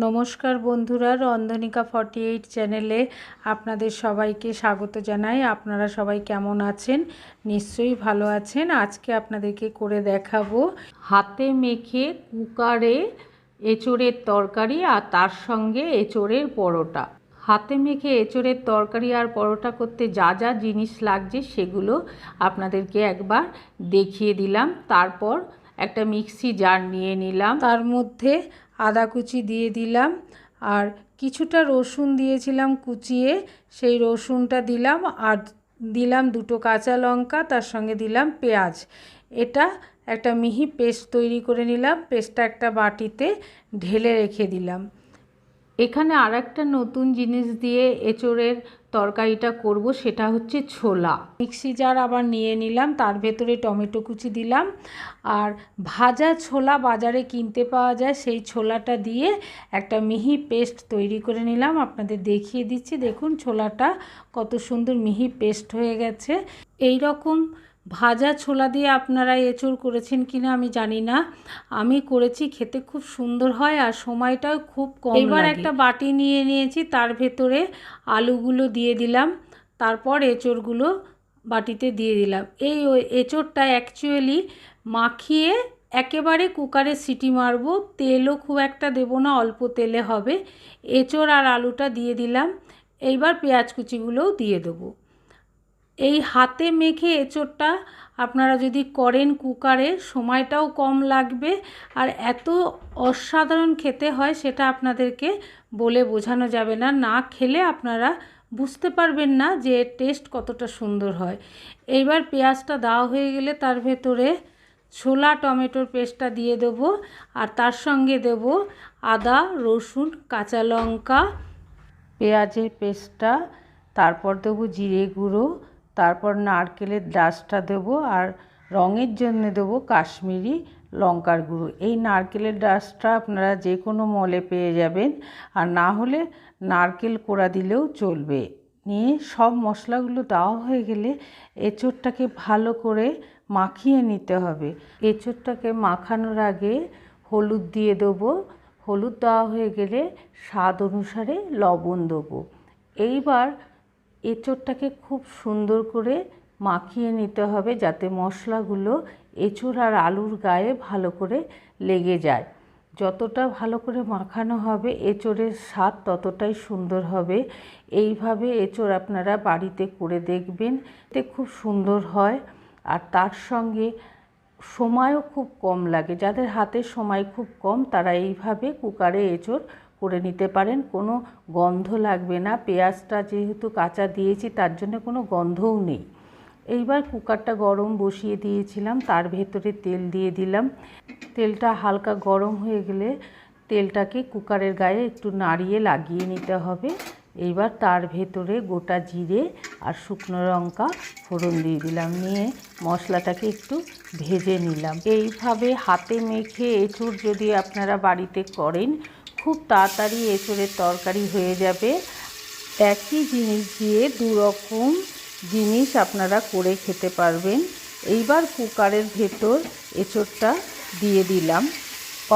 নমস্কার বন্ধুরা, রন্ধনিকা forty eight চ্যানেলে আপনাদের সবাইকে স্বাগত জানাই। আপনারা সবাই কেমন আছেন? নিশ্চয়ই ভালো আছেন। আজকে আপনাদেরকে করে দেখাবো হাতে মেখে কুকারে এঁচোড়ের তরকারি আর তার সঙ্গে এঁচোড়ের পরোটা। হাতে মেখে এঁচোড়ের তরকারি আর পরোটা করতে যা যা জিনিস লাগছে সেগুলো আপনাদেরকে একবার দেখিয়ে দিলাম। তারপর একটা মিক্সি জার নিয়ে নিলাম। তার মধ্যে আদা কুচি দিয়ে দিলাম আর কিছুটা রসুন দিয়েছিলাম কুচিয়ে, সেই রসুনটা দিলাম আর দিলাম দুটো কাঁচা লঙ্কা, তার সঙ্গে দিলাম পেঁয়াজ। এটা একটা মিহি পেস্ট তৈরি করে নিলাম, পেস্টটা একটা বাটিতে ঢেলে রেখে দিলাম। এখানে আর একটা নতুন জিনিস দিয়ে এঁচোড়ের তরকারিটা করব, সেটা হচ্ছে ছোলা। মিক্সি জার আবার নিয়ে নিলাম, তার ভেতরে টমেটো কুচি দিলাম। আর ভাজা ছোলা বাজারে কিনতে পাওয়া যায়, সেই ছোলাটা দিয়ে একটা মিহি পেস্ট তৈরি করে নিলাম। আপনাদের দেখিয়ে দিচ্ছি, দেখুন ছোলাটা কত সুন্দর মিহি পেস্ট হয়ে গেছে। এই রকম ভাজা ছোলা দিয়ে আপনারা এঁচড় করেছেন কিনা আমি জানি না। আমি করেছি খেতে খুব সুন্দর হয় আর সময়টাও খুব কম এবার একটা বাটি নিয়ে নিয়েছি তার ভেতরে আলুগুলো দিয়ে দিলাম তারপর এঁচড়গুলো বাটিতে দিয়ে দিলাম। এই এঁচড়টা অ্যাকচুয়ালি মাখিয়ে একেবারে কুকারে সিটি মারবো তেলও খুব একটা দেবো না অল্প তেলে হবে। এঁচড় আর আলুটা দিয়ে দিলাম এইবার পেঁয়াজ কুচিগুলোও দিয়ে দেবো। এই হাতে মেখে এঁচোড়টা আপনারা যদি করেন কুকারে, সময়টাও কম লাগবে আর এত অসাধারণ খেতে হয় সেটা আপনাদেরকে বলে বোঝানো যাবে না। না খেলে আপনারা বুঝতে পারবেন না যে টেস্ট কতটা সুন্দর হয়। এইবার পেঁয়াজটা দেওয়া হয়ে গেলে তার ভেতরে ছোলা টমেটোর পেস্টটা দিয়ে দেবো আর তার সঙ্গে দেব আদা, রসুন, কাঁচা লঙ্কা, পেঁয়াজের পেস্টটা, তারপর দেবো জিরে গুঁড়ো তারপর নারকেলের ডাসটা দেবো আর রঙের জন্য দেবো কাশ্মীরি লঙ্কার গুঁড়ো। এই নারকেলের ডাসটা আপনারা যে কোনো মলে পেয়ে যাবেন। আর না হলে নারকেল কোড়া দিলেও চলবে। নিয়ে সব মশলাগুলো দেওয়া হয়ে গেলে এঁচোড়টাকে ভালো করে মাখিয়ে নিতে হবে। এঁচোড়টাকে মাখানোর আগে হলুদ দিয়ে দেবো। হলুদ দেওয়া হয়ে গেলে স্বাদ অনুসারে লবণ দেবো। এইবার এঁচোড়টাকে খুব সুন্দর করে মাখিয়ে নিতে হবে যাতে মশলাগুলো এঁচোড় আর আলুর গায়ে ভালো করে লেগে যায়। যতটা ভালো করে মাখানো হবে এঁচোড়ের স্বাদ ততটাই সুন্দর হবে। এইভাবে এঁচোড় আপনারা বাড়িতে করে দেখবেন, এতে খুব সুন্দর হয়। আর তার সঙ্গে সময়ও খুব কম লাগে। যাদের হাতে সময় খুব কম, তারা এইভাবে কুকারে এঁচোড় করে নিতে পারেন। কোনো গন্ধ লাগবে না। পেঁয়াজটা যেহেতু কাঁচা দিয়েছি, তার জন্য কোনো গন্ধও নেই। এইবার কুকারটা গরম বসিয়ে দিয়েছিলাম। তার ভেতরে তেল দিয়ে দিলাম। তেলটা হালকা গরম হয়ে গেলে তেলটাকে কুকারের গায়ে একটু নাড়িয়ে লাগিয়ে নিতে হবে। এইবার তার ভেতরে গোটা জিরে আর শুকনো লঙ্কা ফোড়ন দিয়ে দিলাম। নিয়ে মশলাটাকে একটু ভেজে নিলাম। এইভাবে হাতে মেখে এঁচুর যদি আপনারা বাড়িতে করেন খুব তাড়াতাড়ি এঁচড়ের তরকারি হয়ে যাবে। একই জিনিস দিয়ে দু রকম জিনিস আপনারা করে খেতে পারবেন। এইবার কুকারের ভেতর এঁচড়টা দিয়ে দিলাম।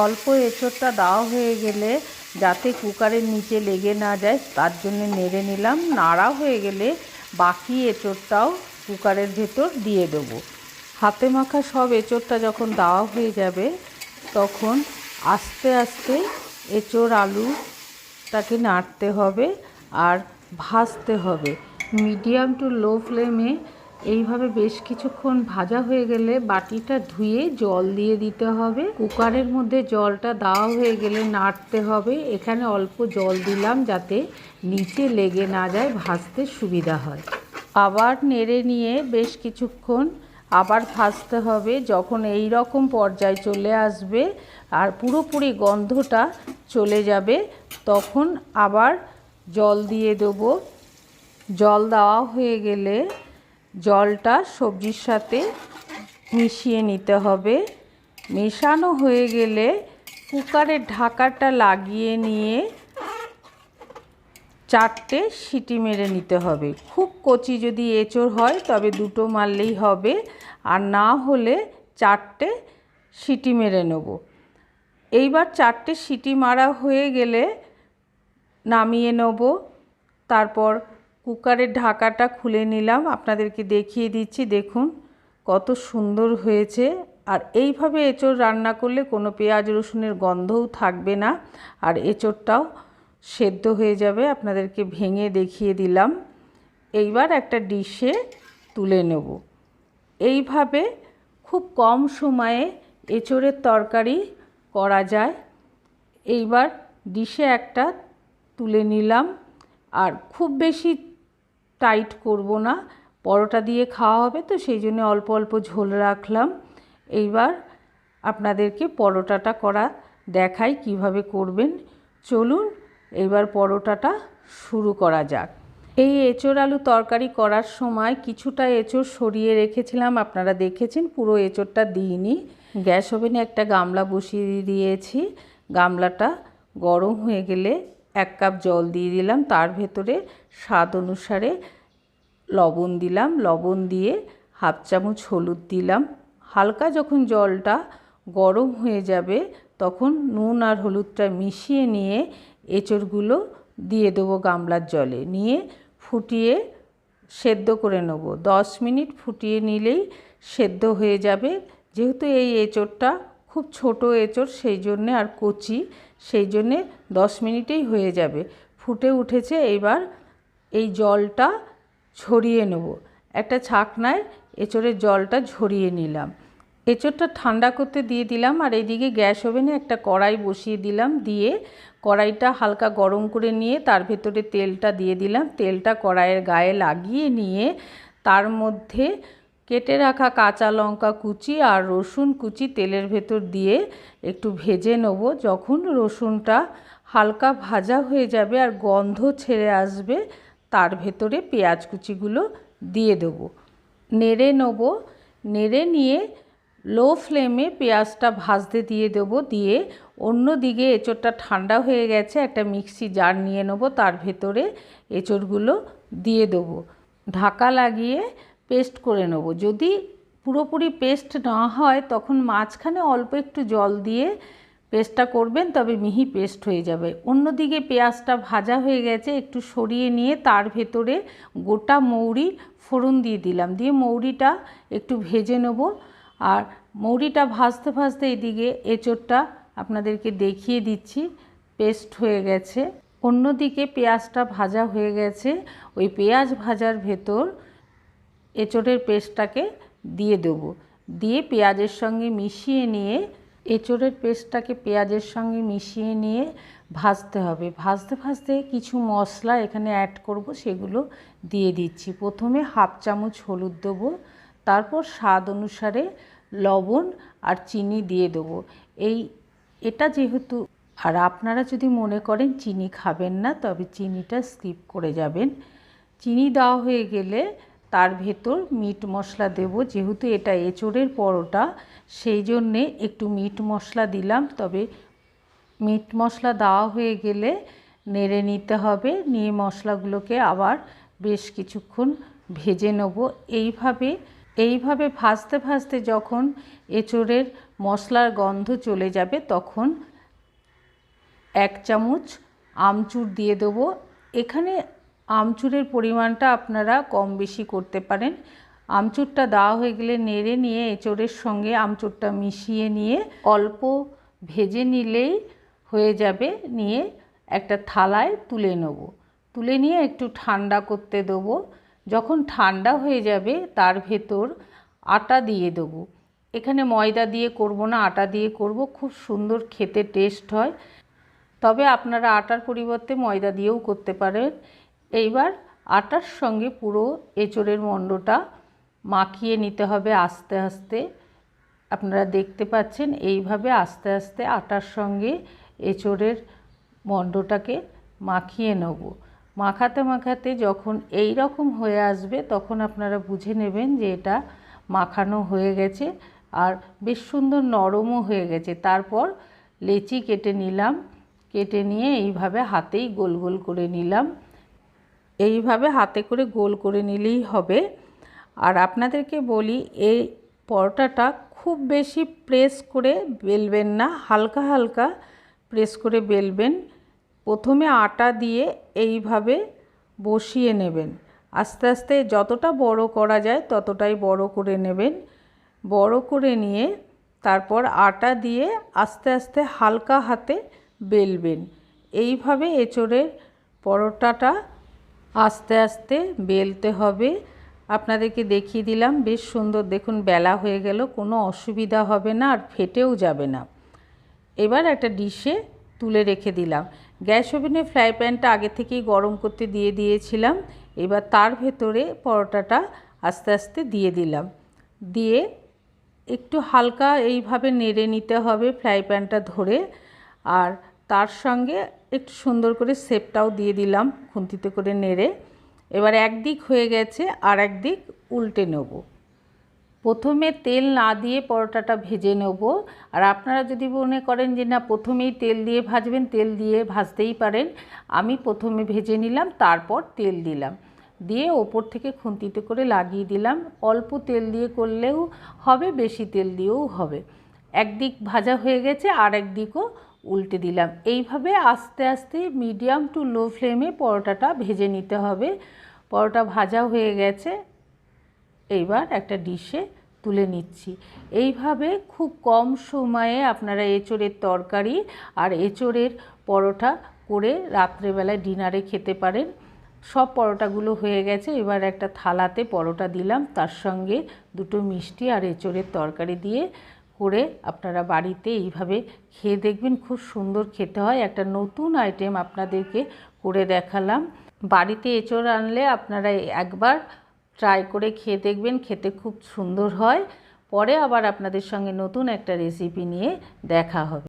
অল্প এঁচড়টা দেওয়া হয়ে গেলে যাতে কুকারের নিচে লেগে না যায়, তার জন্য নেড়ে নিলাম। নাড়া হয়ে গেলে বাকি এঁচড়টাও কুকারের ভেতর দিয়ে দেবো। হাতে মাখা সব এঁচড়টা যখন দেওয়া হয়ে যাবে, তখন আস্তে আস্তে এঁচোড় আলুটাকে নাড়তে হবে আর ভাজতে হবে। মিডিয়াম টু লো ফ্লেমে এইভাবে বেশ কিছুক্ষণ ভাজা হয়ে গেলে বাটিটা ধুয়ে জল দিয়ে দিতে হবে। কুকারের মধ্যে জলটা দেওয়া হয়ে গেলে নাড়তে হবে। এখানে অল্প জল দিলাম যাতে নিচে লেগে না যায়, ভাজতে সুবিধা হয়। আবার নেড়ে নিয়ে বেশ কিছুক্ষণ আবার ভাজতে হবে। যখন এই রকম পর্যায়ে চলে আসবে আর পুরোপুরি গন্ধটা চলে যাবে, তখন আবার জল দিয়ে দেবো। জল দেওয়া হয়ে গেলে জলটা সবজির সাথে মিশিয়ে নিতে হবে। মেশানো হয়ে গেলে কুকারের ঢাকাটা লাগিয়ে নিয়ে চারটে সিটি মেরে নিতে হবে। খুব কচি যদি এঁচড় হয়, তবে দুটো মারলেই হবে। আর না হলে চারটে সিটি মেরে নেব। এইবার চারটে সিটি মারা হয়ে গেলে নামিয়ে নেব। তারপর কুকারের ঢাকাটা খুলে নিলাম। আপনাদেরকে দেখিয়ে দিচ্ছি, দেখুন কত সুন্দর হয়েছে। আর এইভাবে এঁচড় রান্না করলে কোনো পেঁয়াজ রসুনের গন্ধও থাকবে না। আর এঁচড়টাও সেদ্ধ হয়ে যাবে, আপনাদেরকে ভেঙে দেখিয়ে দিলাম। এইবার একটা ডিশে তুলে নেব। এইভাবে খুব কম সময়ে এঁচড়ের তরকারি করা যায়। এইবার ডিশে একটা তুলে নিলাম। আর খুব বেশি টাইট করব না, পরোটা দিয়ে খাওয়া হবে তো, সেই জন্য অল্প অল্প ঝোল রাখলাম। এইবার আপনাদেরকে পরোটাটা করা দেখাই কীভাবে করবেন। চলুন এইবার পরোটাটা শুরু করা যাক। এই এঁচোড় আলু তরকারি করার সময় কিছুটা এঁচোড় সরিয়ে রেখেছিলাম, আপনারা দেখেছেন, পুরো এঁচোড়টা দিইনি। গ্যাস ওভেনে একটা গামলা বসিয়ে দিয়েছি, গামলাটা গরম হয়ে গেলে এক কাপ জল দিয়ে দিলাম, তার ভেতরে স্বাদ অনুসারে লবণ দিলাম, লবণ দিয়ে হাফ চামচ হলুদ দিলাম। হালকা যখন জলটা গরম হয়ে যাবে, তখন নুন আর হলুদটা মিশিয়ে নিয়ে এঁচড়গুলো দিয়ে দেবো গামলার জলে। নিয়ে ফুটিয়ে সেদ্ধ করে নেব। দশ মিনিট ফুটিয়ে নিলেই সেদ্ধ হয়ে যাবে। যেহেতু এই এঁচড়টা খুব ছোট এঁচড়, সেই জন্যে আর কচি, সেই জন্যে দশ মিনিটেই হয়ে যাবে। ফুটে উঠেছে, এবার এই জলটা ছড়িয়ে নেব। একটা ছাকনায় এঁচড়ের জলটা ঝরিয়ে নিলাম। এঁচড়টা ঠান্ডা করতে দিয়ে দিলাম আর এইদিকে গ্যাস ওভেনে একটা কড়াই বসিয়ে দিলাম। দিয়ে কড়াইটা হালকা গরম করে নিয়ে তার ভেতরে তেলটা দিয়ে দিলাম। তেলটা কড়াইয়ের গায়ে লাগিয়ে নিয়ে তার মধ্যে কেটে রাখা কাঁচা লঙ্কা কুচি আর রসুন কুচি তেলের ভেতর দিয়ে একটু ভেজে নেব। যখন রসুনটা হালকা ভাজা হয়ে যাবে আর গন্ধ ছেড়ে আসবে, তার ভেতরে পেঁয়াজ কুচিগুলো দিয়ে দেবো। নেড়ে নেব। নেড়ে নিয়ে লো ফ্লেমে পেঁয়াজটা ভাজতে দিয়ে দেবো, দিয়ে অন্য দিকে এঁচড়টা ঠান্ডা হয়ে গেছে, একটা মিক্সি জার নিয়ে নেব, তার ভেতরে এঁচড়গুলো দিয়ে দেবো। ঢাকা লাগিয়ে পেস্ট করে নেব। যদি পুরোপুরি পেস্ট না হয়, তখন মাঝখানে অল্প একটু জল দিয়ে পেস্টটা করবেন, তবে মিহি পেস্ট হয়ে যাবে। অন্যদিকে পেঁয়াজটা ভাজা হয়ে গেছে, একটু সরিয়ে নিয়ে তার ভেতরে গোটা মৌরি ফোড়ন দিয়ে দিলাম। দিয়ে মৌরিটা একটু ভেজে নেব। আর মৌরিটা ভাজতে ভাজতে এদিকে এঁচোড়টা আপনাদেরকে দেখিয়ে দিচ্ছি, পেস্ট হয়ে গেছে। অন্যদিকে পেঁয়াজটা ভাজা হয়ে গেছে। ওই পেঁয়াজ ভাজার ভেতর এঁচোড়ের পেস্টটাকে দিয়ে দেবো। দিয়ে পেঁয়াজের সঙ্গে মিশিয়ে নিয়ে, এঁচোড়ের পেস্টটাকে পেঁয়াজের সঙ্গে মিশিয়ে নিয়ে ভাজতে হবে। ভাজতে ভাজতে কিছু মশলা এখানে অ্যাড করব, সেগুলো দিয়ে দিচ্ছি। প্রথমে হাফ চামচ হলুদ দেবো। তারপর স্বাদ অনুসারে লবণ আর চিনি দিয়ে দেবো। এই, এটা যেহেতু, আর আপনারা যদি মনে করেন চিনি খাবেন না, তবে চিনিটা স্কিপ করে যাবেন। চিনি দেওয়া হয়ে গেলে তার ভেতর মিট মশলা দেব। যেহেতু এটা এঁচোড়ের পরোটা, সেই জন্যে একটু মিট মশলা দিলাম। তবে মিট মশলা দেওয়া হয়ে গেলে নেড়ে নিতে হবে। নিয়ে মশলাগুলোকে আবার বেশ কিছুক্ষণ ভেজে নেব। এইভাবে এইভাবে ভাজতে ভাজতে যখন এঁচোড়ের মশলার গন্ধ চলে যাবে, তখন এক চামচ আমচুর দিয়ে দেবো। এখানে আমচুরের পরিমাণটা আপনারা কম বেশি করতে পারেন। আমচুরটা দেওয়া হয়ে গেলে নেড়ে নিয়ে এঁচোড়ের সঙ্গে আমচুরটা মিশিয়ে নিয়ে অল্প ভেজে নিলেই হয়ে যাবে। নিয়ে একটা থালায় তুলে নেব। তুলে নিয়ে একটু ঠান্ডা করতে দেবো। যখন ঠান্ডা হয়ে যাবে তার ভেতর আটা দিয়ে দেবো। এখানে ময়দা দিয়ে করব না, আটা দিয়ে করব। খুব সুন্দর খেতে টেস্ট হয়। তবে আপনারা আটার পরিবর্তে ময়দা দিয়েও করতে পারেন। এইবার আটার সঙ্গে পুরো এঁচড়ের মণ্ডটা মাখিয়ে নিতে হবে আস্তে আস্তে। আপনারা দেখতে পাচ্ছেন এইভাবে আস্তে আস্তে আটার সঙ্গে এঁচড়ের মণ্ডটাকে মাখিয়ে নেব। মাখাতে মাখাতে যখন এই রকম হয়ে আসবে, তখন আপনারা বুঝে নেবেন যে এটা মাখানো হয়ে গেছে আর বেশ সুন্দর নরমও হয়ে গেছে। তারপর লেচি কেটে নিলাম, কেটে নিয়ে এইভাবে হাতেই গোল গোল করে নিলাম। এইভাবে হাতে করে গোল করে নিলেই হবে। আর আপনাদেরকে বলি, এই পরোটাটা খুব বেশি প্রেস করে বেলবেন না, হালকা হালকা প্রেস করে বেলবেন। প্রথমে আটা দিয়ে এইভাবে বসিয়ে নেবেন। আস্তে আস্তে যতটা বড় করা যায় ততটাই বড় করে নেবেন। বড় করে নিয়ে তারপর আটা দিয়ে আস্তে আস্তে হালকা হাতে বেলবেন। এইভাবে এঁচোড়ের পরোটাটা আস্তে আস্তে বেলতে হবে। আপনাদেরকে দেখিয়ে দিলাম, বেশ সুন্দর দেখুন, বেলা হয়ে গেল, কোনো অসুবিধা হবে না আর ফেটেও যাবে না। এবার একটা ডিশে তুলে রেখে দিলাম। গ্যাস ওভেনে ফ্রাই প্যানটা আগে থেকেই গরম করতে দিয়ে দিয়েছিলাম। এবার তার ভেতরে পরোটাটা আস্তে আস্তে দিয়ে দিলাম। দিয়ে একটু হালকা এইভাবে নেড়ে নিতে হবে ফ্রাই প্যানটা ধরে। আর তার সঙ্গে একটু সুন্দর করে সেপটাও দিয়ে দিলাম খুন্তিতে করে নেড়ে। এবার একদিক হয়ে গেছে আর একদিক উল্টে নেব। প্রথমে তেল না দিয়ে পরোটাটা ভেজে নেব। আর আপনারা যদি মনে করেন যে না, প্রথমেই তেল দিয়ে ভাজবেন, তেল দিয়ে ভাজতেই পারেন। আমি প্রথমে ভেজে নিলাম, তারপর তেল দিলাম। দিয়ে ওপর থেকে খুন্তিতে করে লাগিয়ে দিলাম। অল্প তেল দিয়ে করলেও হবে, বেশি তেল দিয়েও হবে। একদিক ভাজা হয়ে গেছে আর একদিকও উল্টে দিলাম। এইভাবে আস্তে আস্তে মিডিয়াম টু লো ফ্লেমে পরোটাটা ভেজে নিতে হবে। পরোটা ভাজা হয়ে গেছে। এইবার একটা ডিশে তুলে নিচ্ছি। এইভাবে খুব কম সময়ে আপনারা এঁচোড়ের তরকারি আর এঁচোড়ের পরোটা করে রাত্রেবেলায় ডিনারে খেতে পারেন। সব পরোটাগুলো হয়ে গেছে, এবার একটা থালাতে পরোটা দিলাম। তার সঙ্গে দুটো মিষ্টি আর এঁচোড়ের তরকারি দিয়ে করে আপনারা বাড়িতে এইভাবে খেয়ে দেখবেন, খুব সুন্দর খেতে হয়। একটা নতুন আইটেম আপনাদেরকে করে দেখালাম। বাড়িতে এঁচোড় আনলে আপনারা একবার ট্রাই করে খেয়ে দেখবেন খেতে খুব সুন্দর হয়। পরে আবার আপনাদের সঙ্গে নতুন একটা রেসিপি নিয়ে দেখা হবে।